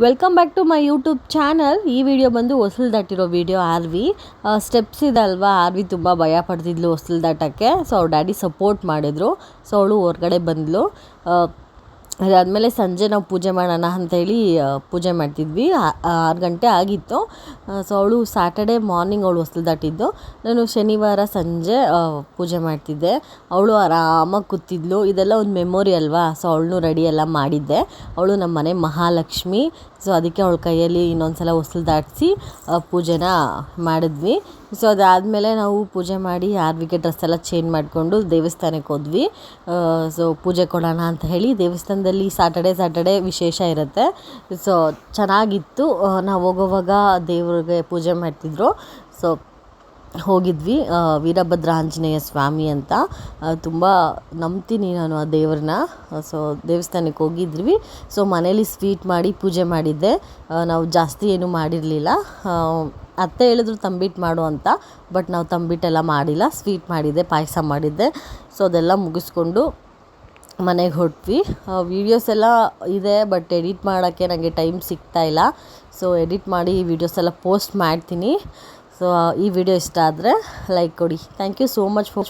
Welcome back to my YouTube channel ಈ video ಬಂದು ಹೊಸಲು ದಾಟಿರೋ ವಿಡಿಯೋ ಆರ್ ವಿ. ಸ್ಟೆಪ್ಸ್ ಇದಲ್ವಾ? ಆರ್ ವಿ ತುಂಬ ಭಯ ಪಡ್ತಿದ್ಲು ಹೊಸಲು ದಾಟಕ್ಕೆ. ಸೊ ಅವ್ರ ಡ್ಯಾಡಿ ಸಪೋರ್ಟ್ ಮಾಡಿದ್ರು. ಸೊ ಅವಳು ಹೊರ್ಗಡೆ ಬಂದಳು ಅದಾದಮೇಲೆ ಸಂಜೆ ನಾವು ಪೂಜೆ ಮಾಡೋಣ ಅಂಥೇಳಿ ಪೂಜೆ ಮಾಡ್ತಿದ್ವಿ. ಆರು ಗಂಟೆ ಆಗಿತ್ತು. ಸೊ ಅವಳು ಸ್ಯಾಟರ್ಡೆ ಮಾರ್ನಿಂಗ್ ಅವಳು ಹೊಸಲು ದಾಟಿದ್ದು. ನಾನು ಶನಿವಾರ ಸಂಜೆ ಪೂಜೆ ಮಾಡ್ತಿದ್ದೆ. ಅವಳು ಆರಾಮಾಗಿ ಕೂತಿದ್ಲು. ಇದೆಲ್ಲ ಒಂದು ಮೆಮೊರಿ ಅಲ್ವಾ? ಸೊ ಅವಳನ್ನು ರೆಡಿ ಎಲ್ಲ ಮಾಡಿದ್ದೆ. ಅವಳು ನಮ್ಮ ಮನೆ ಮಹಾಲಕ್ಷ್ಮಿ. ಸೊ ಅದಕ್ಕೆ ಅವಳ ಕೈಯಲ್ಲಿ ಇನ್ನೊಂದು ಸಲ ಹೊಸಲು ದಾಟಿಸಿ ಪೂಜೆನ ಮಾಡಿದ್ವಿ. ಸೊ ಅದಾದಮೇಲೆ ನಾವು ಪೂಜೆ ಮಾಡಿ, ಆರ್ವಿಗೆ ಡ್ರೆಸ್ ಎಲ್ಲ ಚೇಂಜ್ ಮಾಡಿಕೊಂಡು ದೇವಸ್ಥಾನಕ್ಕೆ ಹೋದ್ವಿ. ಸೊ ಪೂಜೆ ಕೊಡೋಣ ಅಂತ ಹೇಳಿ ದೇವಸ್ಥಾನದಲ್ಲಿ ಸಾಟರ್ಡೆ ಸಾಟರ್ಡೆ ವಿಶೇಷ ಇರುತ್ತೆ. ಸೊ ಚೆನ್ನಾಗಿತ್ತು. ನಾವು ಹೋಗೋವಾಗ ದೇವ್ರಿಗೆ ಪೂಜೆ ಮಾಡ್ತಿದ್ರು. ಸೊ ಹೋಗಿದ್ವಿ. ವೀರಭದ್ರ ಆಂಜನೇಯ ಸ್ವಾಮಿ ಅಂತ. ತುಂಬ ನಂಬ್ತೀನಿ ನಾನು ಆ ದೇವ್ರನ್ನ. ಸೊ ದೇವಸ್ಥಾನಕ್ಕೆ ಹೋಗಿದ್ವಿ. ಸೊ ಮನೇಲಿ ಸ್ವೀಟ್ ಮಾಡಿ ಪೂಜೆ ಮಾಡಿದ್ದೆ. ನಾವು ಜಾಸ್ತಿ ಏನು ಮಾಡಿರಲಿಲ್ಲ. ಅತ್ತೆ ಹೇಳಿದ್ರು ತಂಬಿಟ್ಟು ಮಾಡು ಅಂತ. ಬಟ್ ನಾವು ತಂಬಿಟ್ಟೆಲ್ಲ ಮಾಡಿಲ್ಲ. ಸ್ವೀಟ್ ಮಾಡಿದ್ದೆ, ಪಾಯಸ ಮಾಡಿದ್ದೆ. ಸೊ ಅದೆಲ್ಲ ಮುಗಿಸ್ಕೊಂಡು ಮನೆಗೆ ಹೊಟ್ವಿ. ವೀಡಿಯೋಸ್ ಎಲ್ಲ ಇದೆ ಬಟ್ ಎಡಿಟ್ ಮಾಡೋಕ್ಕೆ ನನಗೆ ಟೈಮ್ ಸಿಗ್ತಾ ಇಲ್ಲ. ಸೊ ಎಡಿಟ್ ಮಾಡಿ ಈ ವೀಡಿಯೋಸ್ ಎಲ್ಲ ಪೋಸ್ಟ್ ಮಾಡ್ತೀನಿ. ಸೊ ಈ ವಿಡಿಯೋ ಇಷ್ಟ ಆದರೆ ಲೈಕ್ ಕೊಡಿ. Thank you so much for